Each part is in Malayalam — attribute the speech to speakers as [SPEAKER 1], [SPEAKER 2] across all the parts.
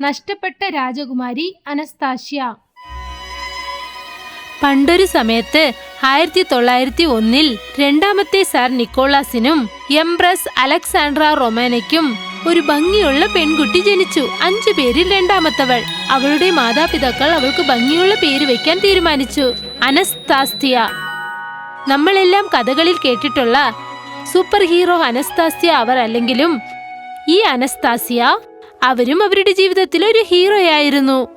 [SPEAKER 1] നഷ്ടപ്പെട്ട രാജകുമാരി അനസ്താഷ്യ.
[SPEAKER 2] പണ്ടൊരു സമയത്ത് ആയിരത്തി തൊള്ളായിരത്തി ഒന്നിൽ രണ്ടാമത്തെ സാർ നിക്കോളാസിനും എംപ്രസ് അലക്സാണ്ട്ര റൊമാനയ്ക്കും ഒരു ഭംഗിയുള്ള പെൺകുട്ടി ജനിച്ചു. അഞ്ചു പേരിൽ രണ്ടാമത്തവൾ. അവളുടെ മാതാപിതാക്കൾ അവൾക്ക് ഭംഗിയുള്ള പേര് വെക്കാൻ തീരുമാനിച്ചു. അനസ്താസ്തിയ. നമ്മളെല്ലാം കഥകളിൽ കേട്ടിട്ടുള്ള സൂപ്പർ ഹീറോ അനസ്താസ്യ അവർ അല്ലെങ്കിലും ഈ അനസ്താസിയ അവരും അവരുടെ ജീവിതത്തിൽ ഒരു ഹീറോ ആയിരുന്നു.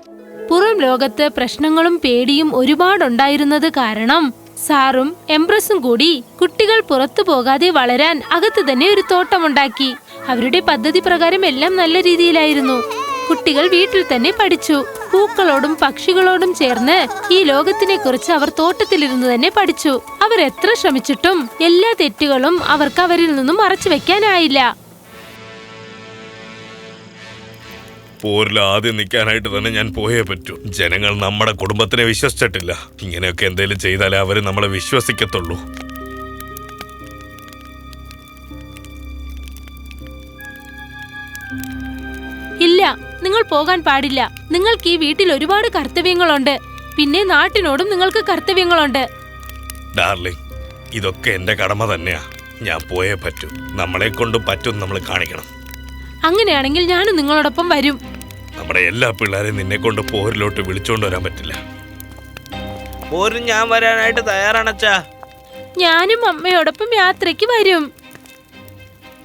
[SPEAKER 2] പുറം ലോകത്ത് പ്രശ്നങ്ങളും പേടിയും ഒരുപാടുണ്ടായിരുന്നത് കാരണം സാറും എംപ്രസും കൂടി കുട്ടികൾ പുറത്തു പോകാതെ വളരാൻ അകത്ത് തന്നെ ഒരു തോട്ടമുണ്ടാക്കി. അവരുടെ പദ്ധതി പ്രകാരം എല്ലാം നല്ല രീതിയിലായിരുന്നു. കുട്ടികൾ വീട്ടിൽ തന്നെ പഠിച്ചു. പൂക്കളോടും പക്ഷികളോടും ചേർന്ന് ഈ ലോകത്തിനെ കുറിച്ച് അവർ തോട്ടത്തിലിരുന്ന് തന്നെ പഠിച്ചു. അവർ എത്ര ശ്രമിച്ചിട്ടും എല്ലാ തെറ്റുകളും അവർക്ക് അവരിൽ നിന്നും മറച്ചു വെക്കാനായില്ല.
[SPEAKER 3] പോരിൽ ആദ്യം നിൽക്കാനായിട്ട് തന്നെ ഞാൻ പോയേ പറ്റൂ. ജനങ്ങൾ നമ്മുടെ കുടുംബത്തിനെ വിശ്വസിച്ചിട്ടില്ല. ഇങ്ങനെയൊക്കെ എന്തെങ്കിലും ചെയ്താലേ അവർ നമ്മളെ വിശ്വസിക്കത്തുള്ളൂ.
[SPEAKER 2] ഇല്ല നിങ്ങൾ പോകാൻ പാടില്ല. നിങ്ങൾക്ക് ഈ വീട്ടിൽ ഒരുപാട് കർത്തവ്യങ്ങളുണ്ട്. പിന്നെ നാട്ടിനോടും നിങ്ങൾക്ക് കർത്തവ്യങ്ങളുണ്ട്.
[SPEAKER 3] ഡാർലിംഗ് ഇതൊക്കെ എന്റെ കടമ തന്നെയാ. ഞാൻ പോയേ പറ്റൂ. നമ്മളെ കൊണ്ട് പറ്റും നമ്മൾ കാണിക്കണം.
[SPEAKER 2] അങ്ങനെയാണെങ്കിൽ ഞാനും നിങ്ങളോടൊപ്പം വരും.
[SPEAKER 3] നമ്മുടെ എല്ലാ പിള്ളേരെയും നിന്നെ കൊണ്ട് പോരിലോട്ട് വിളിച്ചോണ്ട് വരാൻ പറ്റില്ല.
[SPEAKER 4] പോരും ഞാൻ വരാനായിട്ട് തയ്യാറാണച്ചാ
[SPEAKER 2] ഞാനും അമ്മയോടൊപ്പം യാത്രയ്ക്ക് വരും.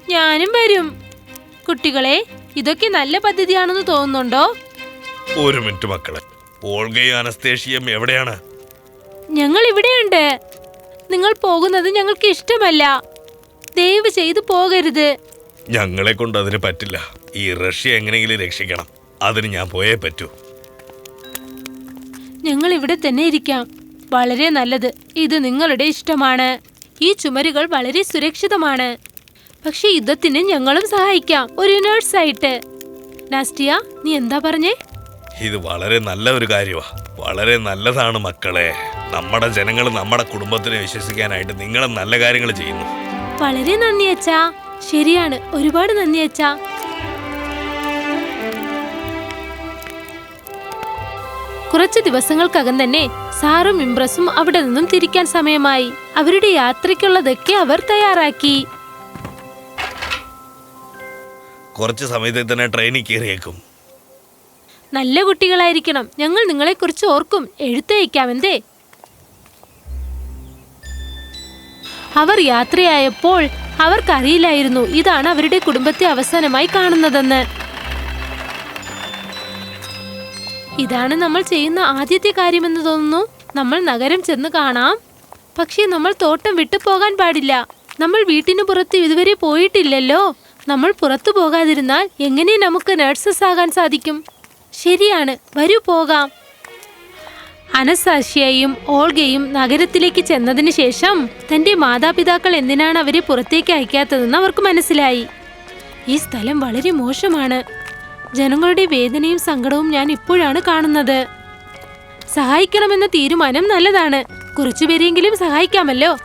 [SPEAKER 2] ഞാനും വരും. കുട്ടികളെ ഇതൊക്കെ നല്ല പദ്ധതിയാണെന്ന് തോന്നുന്നുണ്ടോ?
[SPEAKER 3] ഒരു മിനിറ്റ് മക്കളെ ഓൾഗയും അനസ്തേഷിയും എവിടെയാണ്?
[SPEAKER 2] ഞങ്ങൾ ഇവിടെയുണ്ട്. നിങ്ങൾ പോകുന്നത് ഞങ്ങൾക്ക് ഇഷ്ടമല്ല. ദയവ് ചെയ്തു പോകരുത്.
[SPEAKER 3] ഞങ്ങളെ കൊണ്ട് അതിന് പറ്റില്ല. ഈ റഷ്യ എങ്ങനെയെങ്കിലും രക്ഷിക്കണം. അതിന് ഞാൻ പോയേ പറ്റൂ.
[SPEAKER 2] ഞങ്ങൾ ഇവിടെ തന്നെ ഇരിക്കാം. വളരെ നല്ലത്. ഇത് നിങ്ങളുടെ ഇഷ്ടമാണ്. ഈ ചുമരുകൾ വളരെ സുരക്ഷിതമാണ്. പക്ഷെ യുദ്ധത്തിന് ഞങ്ങളും സഹായിക്കാം. ഒരു നേഴ്സായിട്ട്. നാസ്റ്റിയ നീ എന്താ പറഞ്ഞേ?
[SPEAKER 3] ഇത് വളരെ നല്ല ഒരു കാര്യമാ വളരെ നല്ലതാണ് മക്കളെ. നമ്മുടെ ജനങ്ങൾ നമ്മുടെ കുടുംബത്തിനെ വിശ്വസിക്കാനായിട്ട് നിങ്ങൾ നല്ല കാര്യങ്ങൾ ചെയ്യുന്നു.
[SPEAKER 2] വളരെ നന്ദി അച്ഛാ. ശരിയാണ്. ഒരുപാട് നന്ദി അച്ഛാ. കുറച്ച് ദിവസങ്ങൾക്കകം തന്നെ സാറും ഇംപ്രസും അവിടെ നിന്നും തിരിക്കാൻ സമയമായി. അവരുടെ യാത്രയ്ക്കുള്ളതൊക്കെ അവർ തയ്യാറാക്കി.
[SPEAKER 3] കുറച്ച് സമയത്തിൽ തന്നെ ട്രെയിനിൽ കയറിയേക്കും.
[SPEAKER 2] നല്ല കുട്ടികളായിരിക്കണം. ഞങ്ങൾ നിങ്ങളെക്കുറിച്ച് ഓർക്കും. എഴുത്തയക്കാമെന്തേ അവർ യാത്രയായപ്പോൾ അവർക്കറിയില്ലായിരുന്നു ഇതാണ് അവരുടെ കുടുംബത്തെ അവസാനമായി കാണുന്നതെന്ന്. ഇതാണ് നമ്മൾ ചെയ്യുന്ന ആദ്യത്തെ കാര്യമെന്ന് തോന്നുന്നു. നമ്മൾ നഗരം ചെന്ന് കാണാം. പക്ഷേ നമ്മൾ തോട്ടം വിട്ടു പോകാൻ പാടില്ല. നമ്മൾ വീട്ടിന് പുറത്ത് ഇതുവരെ പോയിട്ടില്ലല്ലോ. നമ്മൾ പുറത്തു പോകാതിരുന്നാൽ എങ്ങനെ നമുക്ക് നഴ്സസ് ആകാൻ സാധിക്കും? ശരിയാണ് വരൂ പോകാം. അനസാഷ്യയും ഓൾഗയും നഗരത്തിലേക്ക് ചെന്നതിന് ശേഷം തന്റെ മാതാപിതാക്കൾ എന്തിനാണ് അവരെ പുറത്തേക്ക് അയക്കാത്തതെന്ന് അവർക്ക് മനസ്സിലായി. ഈ സ്ഥലം വളരെ മോശമാണ്. ജനങ്ങളുടെ വേദനയും സങ്കടവും ഞാൻ ഇപ്പോഴാണ് കാണുന്നത്. സഹായിക്കണമെന്ന തീരുമാനം നല്ലതാണ്. കുറച്ചുപേരെങ്കിലും സഹായിക്കാമല്ലോ.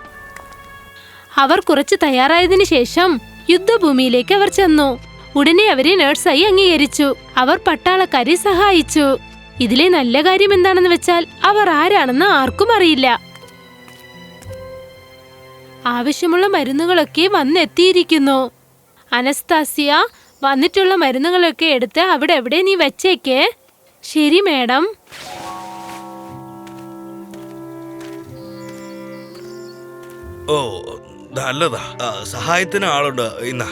[SPEAKER 2] അവർ കുറച്ച് തയ്യാറായതിനു ശേഷം യുദ്ധഭൂമിയിലേക്ക് അവർ ചെന്നു. ഉടനെ അവരെ നേഴ്സായി അംഗീകരിച്ചു. അവർ പട്ടാളക്കാരെ സഹായിച്ചു. ഇതിലെ നല്ല കാര്യം എന്താണെന്ന് വെച്ചാൽ അവർ ആരാണെന്ന് ആർക്കും അറിയില്ല. ആവശ്യമുള്ള മരുന്നുകളൊക്കെ വന്നെത്തിയിരിക്കുന്നു. അനസ്താസിയ വന്നിട്ടുള്ള മരുന്നുകളൊക്കെ എടുത്ത് അവിടെ എവിടെ നീ വെച്ചേക്കേ? ശരി മേഡം.
[SPEAKER 3] ഓ നല്ലതാ. സഹായത്തിന് ആളുണ്ട്. ഇന്നാ.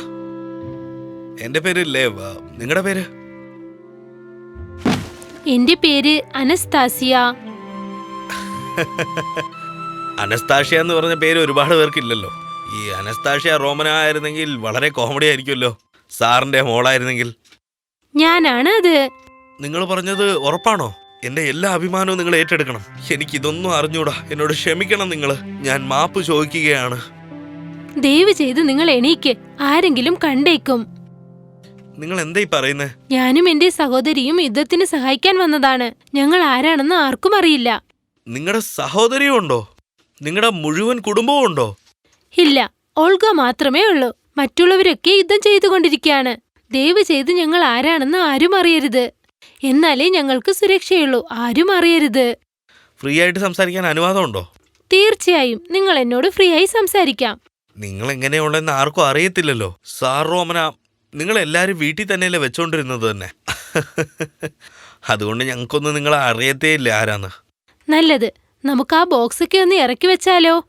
[SPEAKER 3] എന്റെ പേര് ലേവ്. നിങ്ങളുടെ പേര്?
[SPEAKER 2] എന്റെ പേര് അനസ്താസിയ.
[SPEAKER 3] അനസ്താഷ്യ എന്ന് പറഞ്ഞ പേര് ഒരുപാട് പേർക്കില്ലല്ലോ. ഈ അനസ്താഷ്യ റോമന ആയിരുന്നെങ്കിൽ വളരെ കോമഡി ആയിരിക്കുമല്ലോ. സാറിന്റെ മോളായിരുന്നെങ്കിൽ?
[SPEAKER 2] ഞാനാണ് അത്.
[SPEAKER 3] നിങ്ങൾ പറഞ്ഞത് ഉറപ്പാണോ? എന്റെ എല്ലാ അഭിമാനവും നിങ്ങൾ ഏറ്റെടുക്കണം. എനിക്ക് ഇതൊന്നും അറിഞ്ഞൂടാ. എന്നോട് ക്ഷമിക്കണം നിങ്ങൾ ഞാൻ മാപ്പ് ചോദിക്കുകയാണ്.
[SPEAKER 2] ദയവ് ചെയ്ത് നിങ്ങൾ എണീക്ക്. ആരെങ്കിലും കണ്ടേക്കും.
[SPEAKER 3] നിങ്ങൾ എന്താ ഈ പറയുന്നേ?
[SPEAKER 2] ഞാനും എന്റെ സഹോദരിയും യുദ്ധത്തിന് സഹായിക്കാൻ വന്നതാണ്. ഞങ്ങൾ ആരാണെന്ന് ആർക്കും അറിയില്ല.
[SPEAKER 3] നിങ്ങളുടെ സഹോദരിയും ഉണ്ടോ നിങ്ങളുടെ മുഴുവൻ കുടുംബവും ഉണ്ടോ
[SPEAKER 2] ഇല്ല. ഓൾഗ മാത്രമേ ഉള്ളൂ. മറ്റുള്ളവരൊക്കെ യുദ്ധം ചെയ്തുകൊണ്ടിരിക്കുകയാണ് ദയവ് ചെയ്ത് ഞങ്ങൾ ആരാണെന്ന് ആരും അറിയരുത്. എന്നാലേ ഞങ്ങൾക്ക് സുരക്ഷയുള്ളൂ. ആരും അറിയരുത്.
[SPEAKER 3] ഫ്രീ ആയിട്ട് സംസാരിക്കാൻ അനുവാദമുണ്ടോ?
[SPEAKER 2] തീർച്ചയായും. നിങ്ങൾ എന്നോട് ഫ്രീ ആയി സംസാരിക്കാം.
[SPEAKER 3] നിങ്ങൾ എങ്ങനെയുള്ളെന്ന് ആർക്കും അറിയത്തില്ലല്ലോ. സാർ റോമന നിങ്ങൾ എല്ലാരും വീട്ടിൽ തന്നെയല്ലേ വെച്ചോണ്ടിരുന്നത് തന്നെ? അതുകൊണ്ട് ഞങ്ങൾക്കൊന്നും നിങ്ങളെ അറിയത്തേ ഇല്ല ആരാന്ന്.
[SPEAKER 2] നല്ലത്. നമുക്ക് ആ ബോക്സൊക്കെ ഒന്ന് ഇറക്കി വെച്ചാലോ?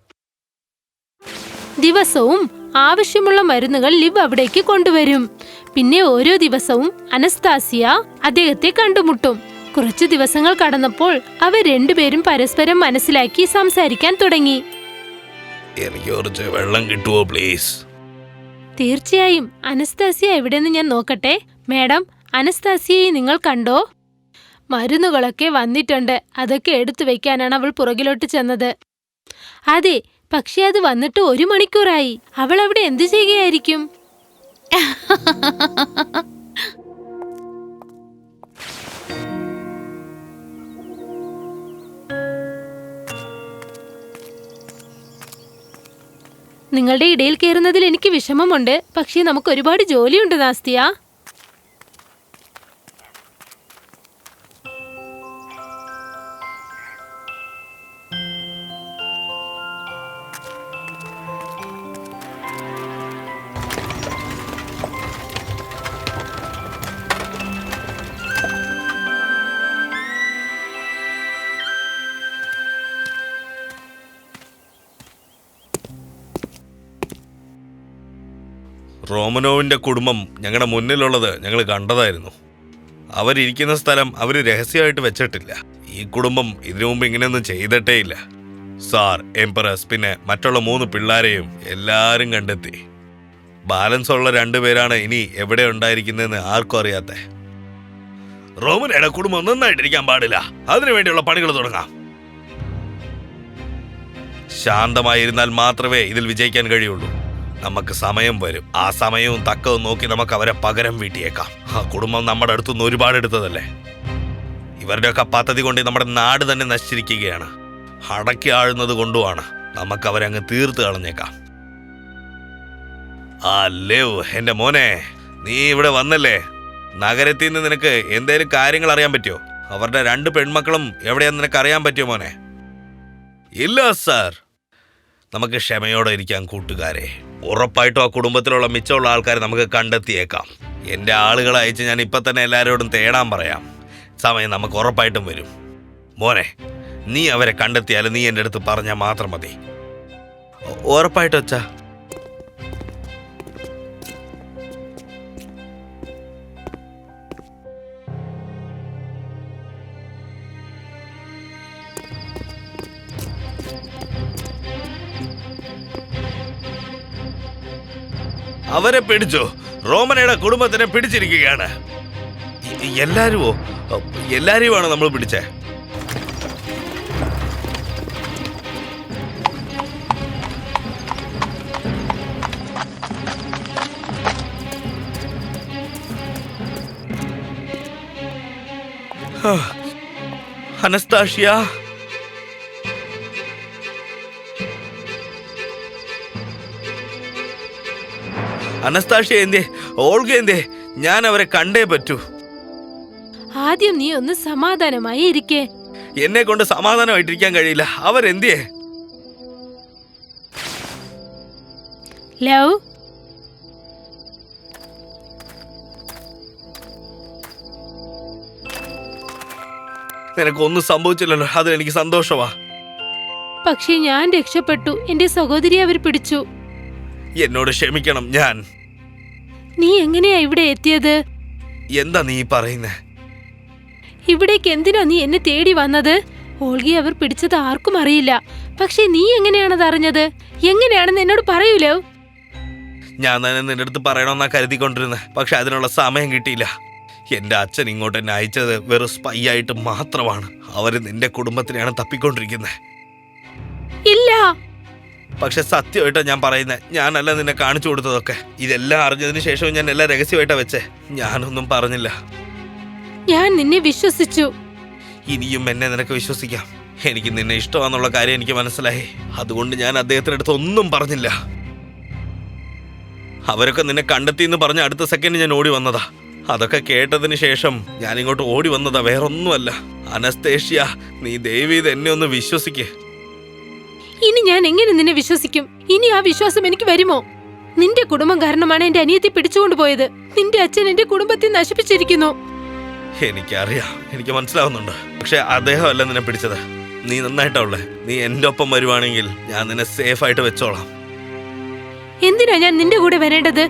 [SPEAKER 2] ദിവസവും ആവശ്യമുള്ള മരുന്നുകൾ ലിവ് അവിടേക്ക് കൊണ്ടുവരും. പിന്നെ ഓരോ ദിവസവും അനസ്താസിയ അദ്ദേഹത്തെ കണ്ടുമുട്ടും. കുറച്ചു ദിവസങ്ങൾ കടന്നപ്പോൾ അവർ രണ്ടുപേരും പരസ്പരം മനസ്സിലാക്കി സംസാരിക്കാൻ തുടങ്ങി.
[SPEAKER 3] എനിക്ക് കുറച്ച് വെള്ളം കിട്ടുമോ പ്ലീസ്
[SPEAKER 2] തീർച്ചയായും. അനസ്താസിയ എവിടെന്ന് ഞാൻ നോക്കട്ടെ. മാഡം അനസ്താസിയയെ നിങ്ങൾ കണ്ടോ? മരുന്നുകളൊക്കെ വന്നിട്ടുണ്ട്. അതൊക്കെ എടുത്തു വെക്കാനാണ് അവൾ പുറകിലോട്ട് ചെന്നത്. അതെ പക്ഷെ അത് വന്നിട്ട് ഒരു മണിക്കൂറായി. അവൾ അവിടെ എന്തു ചെയ്യുകയായിരിക്കും? നിങ്ങളുടെ ഇടയിൽ കയറുന്നതിൽ എനിക്ക് വിഷമമുണ്ട്. പക്ഷേ നമുക്ക് ഒരുപാട് ജോലിയുണ്ട് നാസ്തിയ
[SPEAKER 3] റോമനോവിന്റെ കുടുംബം ഞങ്ങളുടെ മുന്നിലുള്ളത് ഞങ്ങൾ കണ്ടതായിരുന്നു. അവരിരിക്കുന്ന സ്ഥലം അവർ രഹസ്യമായിട്ട് വെച്ചിട്ടില്ല. ഈ കുടുംബം ഇതിനു മുമ്പ് ഇങ്ങനെയൊന്നും ചെയ്തിട്ടേ ഇല്ല. സാർ എംപറസ് പിന്നെ മറ്റുള്ള മൂന്ന് പിള്ളേരെയും എല്ലാവരും കണ്ടെത്തി. ബാലൻസ് ഉള്ള രണ്ടുപേരാണ് ഇനി എവിടെ ഉണ്ടായിരിക്കുന്നതെന്ന് ആർക്കും അറിയാത്ത. റോമനയുടെ കുടുംബം നന്നായിട്ടിരിക്കാൻ പാടില്ല. അതിനു വേണ്ടിയുള്ള പണികൾ തുടങ്ങാം. ശാന്തമായിരുന്നാൽ മാത്രമേ ഇതിൽ വിജയിക്കാൻ കഴിയുള്ളൂ. നമുക്ക് സമയം വരും. ആ സമയവും തക്കവും നോക്കി നമുക്ക് അവരെ പകരം വീട്ടിയേക്കാം. ആ കുടുംബം നമ്മുടെ അടുത്തുനിന്ന് ഒരുപാട് എടുത്തതല്ലേ? ഇവരുടെയൊക്കെ പദ്ധതി കൊണ്ട് നമ്മുടെ നാട് തന്നെ നശിച്ചിരിക്കുകയാണ്. അടക്കി ആഴുന്നത് കൊണ്ടുമാണ് നമുക്ക് അവരെ അങ്ങ് തീർത്ത് കളഞ്ഞേക്കാം. അല്ലേ എന്റെ മോനെ നീ ഇവിടെ വന്നല്ലേ? നഗരത്തിൽ നിന്ന് നിനക്ക് എന്തേലും കാര്യങ്ങൾ അറിയാൻ പറ്റുമോ അവരുടെ രണ്ട് പെൺമക്കളും എവിടെയാന്ന് നിനക്ക് അറിയാൻ പറ്റുമോ മോനെ? ഇല്ല സാർ. നമുക്ക് ക്ഷമയോടെ ഇരിക്കാം കൂട്ടുകാരെ. ഉറപ്പായിട്ടും ആ കുടുംബത്തിലുള്ള മിച്ചമുള്ള ആൾക്കാരെ നമുക്ക് കണ്ടെത്തിയേക്കാം. എന്റെ ആളുകളെ അയച്ച് ഞാൻ ഇപ്പം തന്നെ എല്ലാവരോടും തേടാൻ പറയാം. സമയം നമുക്ക് ഉറപ്പായിട്ടും വരും. മോനെ നീ അവരെ കണ്ടെത്തിയാലും നീ എന്റെ അടുത്ത് പറഞ്ഞാൽ മാത്രം മതി. ഉറപ്പായിട്ടും അച്ഛാ. അവരെ പിടിച്ചു. റോമനയുടെ കുടുംബത്തിനെ പിടിച്ചിരിക്കുകയാണ്. എല്ലാരുമോ എല്ലാരെയുമാണ് നമ്മൾ പിടിച്ചേ? ഹാ. അനസ്താഷ്യ എന്തേ? ഓൾഗ എന്തേ? ഞാൻ അവരെ കണ്ടേ പറ്റൂ.
[SPEAKER 2] ആദ്യം നീ ഒന്ന് സമാധാനമായി ഇരിക്കേ.
[SPEAKER 3] എന്നെ കൊണ്ട് സമാധാനമായിട്ടിരിക്കാൻ കഴിയില്ല. അവരെന്തിയേ
[SPEAKER 2] ലവ്
[SPEAKER 3] നിനക്കൊന്നും സംഭവിച്ചില്ലല്ലോ. അതിൽ എനിക്ക് സന്തോഷമാ
[SPEAKER 2] പക്ഷേ ഞാൻ രക്ഷപ്പെട്ടു. എന്റെ സഹോദരി അവർ പിടിച്ചു.
[SPEAKER 3] എന്നോട് ക്ഷമിക്കണം ഞാൻ.
[SPEAKER 2] നീ എങ്ങനെയാ ഇവിടെ എത്തിയത്?
[SPEAKER 3] എന്താ നീ പറയുന്നേ?
[SPEAKER 2] ഇവിടേക്ക് എന്തിനാ നീ എന്നെ തേടി വന്നത്? ഓൾഗി അവർ പിടിച്ചത് ആർക്കും അറിയില്ല. പക്ഷെ നീ എങ്ങനെയാണത് അറിഞ്ഞത്? എങ്ങനെയാണെന്ന് എന്നോട് പറയൂലോ?
[SPEAKER 3] ഞാൻ തന്നെ നിന്റെ അടുത്ത് പറയണമെന്നാ കരുതിക്കൊണ്ടിരുന്നത് പക്ഷെ അതിനുള്ള സമയം കിട്ടിയില്ല. എന്റെ അച്ഛൻ ഇങ്ങോട്ട് എന്നെ അയച്ചത് വെറും സ്പൈ ആയിട്ട് മാത്രമാണ്. അവർ നിന്റെ കുടുംബത്തിനെയാണ് തപ്പിക്കൊണ്ടിരിക്കുന്നത്
[SPEAKER 2] ഇല്ല.
[SPEAKER 3] പക്ഷെ സത്യമായിട്ടാ ഞാൻ പറയുന്നത് ഞാനല്ല നിന്നെ കാണിച്ചു കൊടുത്തതൊക്കെ. ഇതെല്ലാം അറിഞ്ഞതിന് ശേഷവും ഞാൻ എല്ലാം രഹസ്യമായിട്ടാ വെച്ചേ. ഞാനൊന്നും പറഞ്ഞില്ല.
[SPEAKER 2] ഞാൻ നിന്നെ വിശ്വസിച്ചു.
[SPEAKER 3] ഇനിയും എന്നെ നിനക്ക് വിശ്വസിക്കാം. എനിക്ക് നിന്നെ ഇഷ്ടമാണെന്നുള്ള കാര്യം എനിക്ക് മനസ്സിലായി. അതുകൊണ്ട് ഞാൻ അദ്ദേഹത്തിന്റെ അടുത്ത് ഒന്നും പറഞ്ഞില്ല. അവരൊക്കെ നിന്നെ കണ്ടെത്തി എന്ന് പറഞ്ഞ അടുത്ത സെക്കൻഡ് ഞാൻ ഓടി വന്നതാ. അതൊക്കെ കേട്ടതിന് ശേഷം ഞാൻ ഇങ്ങോട്ട് ഓടി വന്നതാ. വേറൊന്നുമല്ല. അനസ്തേഷ്യ നീ ദയവീത് എന്നെ ഒന്ന് വിശ്വസിക്കേ.
[SPEAKER 2] ഇനി ഞാൻ എങ്ങനെ നിന്നെ വിശ്വസിക്കും? ഇനി ആ വിശ്വാസം എനിക്ക് വരുമോ? നിന്റെ കുടുംബം കാരണമാണ് എന്റെ അനിയത്തി പിടിച്ചുകൊണ്ടുപോയത് നിന്റെ അച്ഛൻ എന്റെ കുടുംബത്തെ നശിപ്പിച്ചിരിക്കുന്നു.
[SPEAKER 3] എനിക്കറിയാം. എനിക്ക് മനസ്സിലാവുന്നുണ്ട്. പക്ഷെ അദ്ദേഹമല്ല നിന്നെ പിടിച്ചത്. നീ നന്നായിട്ടാവുള്ളേ നീ എന്റെ ഒപ്പം വരുവാണെങ്കിൽ ഞാൻ നിന്നെ സേഫ് ആയിട്ട് വെച്ചോളാം.
[SPEAKER 2] എന്തിനാ ഞാൻ നിന്റെ കൂടെ വരേണ്ടത്?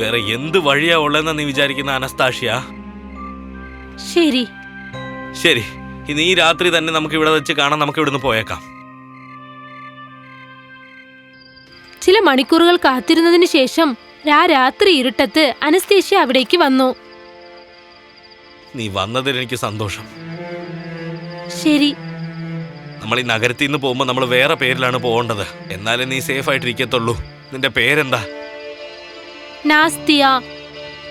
[SPEAKER 3] വേറെ എന്ത് വഴിയാ ഉള്ളതെന്നാ നീ വിചാരിക്കുന്ന അനസ്താഷ്യ?
[SPEAKER 2] ശരി.
[SPEAKER 3] ശരി. ഇനി ഈ രാത്രി തന്നെ നമുക്ക് ഇവിടെ വെച്ച് കാണാൻ നമുക്ക് ഇവിടുന്ന് പോയേക്കാം.
[SPEAKER 2] ചില മണിക്കൂറുകൾ കാത്തിരുന്നതിന് ശേഷം ആ രാത്രി ഇരുട്ടത്ത് അനസ്തേഷ്യ അവിടേക്ക് വന്നു.
[SPEAKER 3] നീ വന്നതിൽ എനിക്ക് സന്തോഷം.
[SPEAKER 2] ശരി.
[SPEAKER 3] നമ്മൾ ഈ നഗരത്തിൽ നിന്ന് പോകുമ്പോൾ നമ്മൾ വേറെ പേരിലാണ് പോകേണ്ടത്. എന്നാലേ നീ സേഫ് ആയിട്ടിരിക്കത്തുള്ളൂ നിന്റെ പേരെന്താ?
[SPEAKER 2] നാസ്തിയ.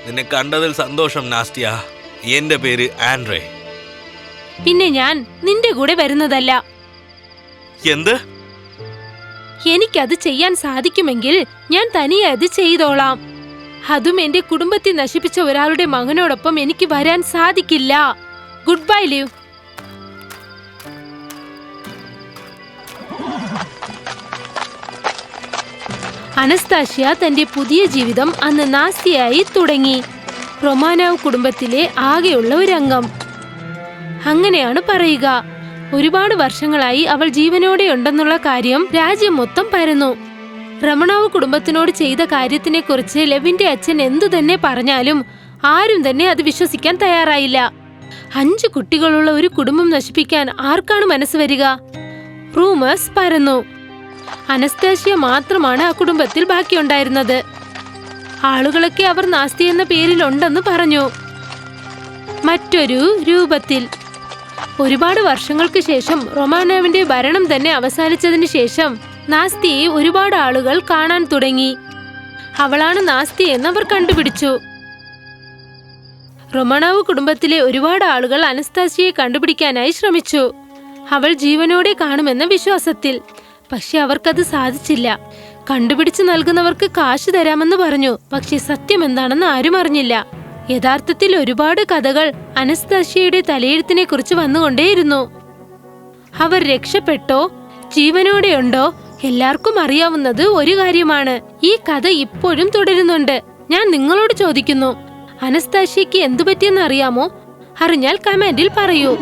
[SPEAKER 3] നിന്നെ കണ്ടതിൽ സന്തോഷം നാസ്തിയ. എന്റെ പേര് ആൻഡ്രേ.
[SPEAKER 2] പിന്നെ ഞാൻ നിന്റെ കൂടെ വരുന്നതല്ല.
[SPEAKER 3] എന്ത്?
[SPEAKER 2] എനിക്കത് ചെയ്യാൻ സാധിക്കുമെങ്കിൽ ഞാൻ തനിയെ അത് ചെയ്തോളാം. അതും എന്റെ കുടുംബത്തെ നശിപ്പിച്ച ഒരാളുടെ മകനോടൊപ്പം എനിക്ക് വരാൻ സാധിക്കില്ല. Good bye live. അനസ്താഷ്യ തന്റെ പുതിയ ജീവിതം അന്ന് നാസ്തിയായി തുടങ്ങി. റൊമാനോവ് കുടുംബത്തിലെ ആകെയുള്ള ഒരു അംഗം അങ്ങനെയാണ് പറയുക. ഒരുപാട് വർഷങ്ങളായി അവൾ ജീവനോടെ ഉണ്ടെന്നുള്ള കാര്യം രാജ്യം മൊത്തം പരന്നു. രമണാവ് കുടുംബത്തിനോട് ചെയ്ത കാര്യത്തിനെ കുറിച്ച് ലെവിന്റെ അച്ഛൻ എന്തു തന്നെ പറഞ്ഞാലും ആരും തന്നെ അത് വിശ്വസിക്കാൻ തയ്യാറായില്ല. അഞ്ചു കുട്ടികളുള്ള ഒരു കുടുംബം നശിപ്പിക്കാൻ ആർക്കാണ് മനസ്സ് വരിക? റൂമേഴ്സ് പരന്നു. അനസ്താശിയ മാത്രമാണ് ആ കുടുംബത്തിൽ ബാക്കിയുണ്ടായിരുന്നത്. ആളുകളൊക്കെ അവർ നാസ്തി എന്ന പേരിലുണ്ടെന്ന് പറഞ്ഞു. മറ്റൊരു രൂപത്തിൽ ഒരുപാട് വർഷങ്ങൾക്ക് ശേഷം റൊമാനോവിന്റെ ഭരണം തന്നെ അവസാനിച്ചതിന് ശേഷം നാസ്തിയെ ഒരുപാട് ആളുകൾ കാണാൻ തുടങ്ങി. അവളാണ് നാസ്തി എന്ന് അവർ കണ്ടുപിടിച്ചു. റൊമാനോവ് കുടുംബത്തിലെ ഒരുപാട് ആളുകൾ അനസ്താസിയെ കണ്ടുപിടിക്കാനായി ശ്രമിച്ചു. അവൾ ജീവനോടെ കാണുമെന്ന വിശ്വാസത്തിൽ. പക്ഷെ അവർക്കത് സാധിച്ചില്ല. കണ്ടുപിടിച്ച് നൽകുന്നവർക്ക് കാശ് തരാമെന്ന് പറഞ്ഞു. പക്ഷെ സത്യം എന്താണെന്ന് ആരും അറിഞ്ഞില്ല. യഥാർത്ഥത്തിൽ ഒരുപാട് കഥകൾ അനസ്തശിയുടെ തലയെഴുത്തിനെ കുറിച്ച് വന്നുകൊണ്ടേയിരുന്നു. അവർ രക്ഷപ്പെട്ടോ ജീവനോടെയുണ്ടോ എല്ലാവർക്കും അറിയാവുന്നത് ഒരു കാര്യമാണ്. ഈ കഥ ഇപ്പോഴും തുടരുന്നുണ്ട്. ഞാൻ നിങ്ങളോട് ചോദിക്കുന്നു അനസ്താഷ്യയ്ക്ക് എന്തു പറ്റിയെന്ന് അറിയാമോ? അറിഞ്ഞാൽ കമന്റിൽ പറയൂ.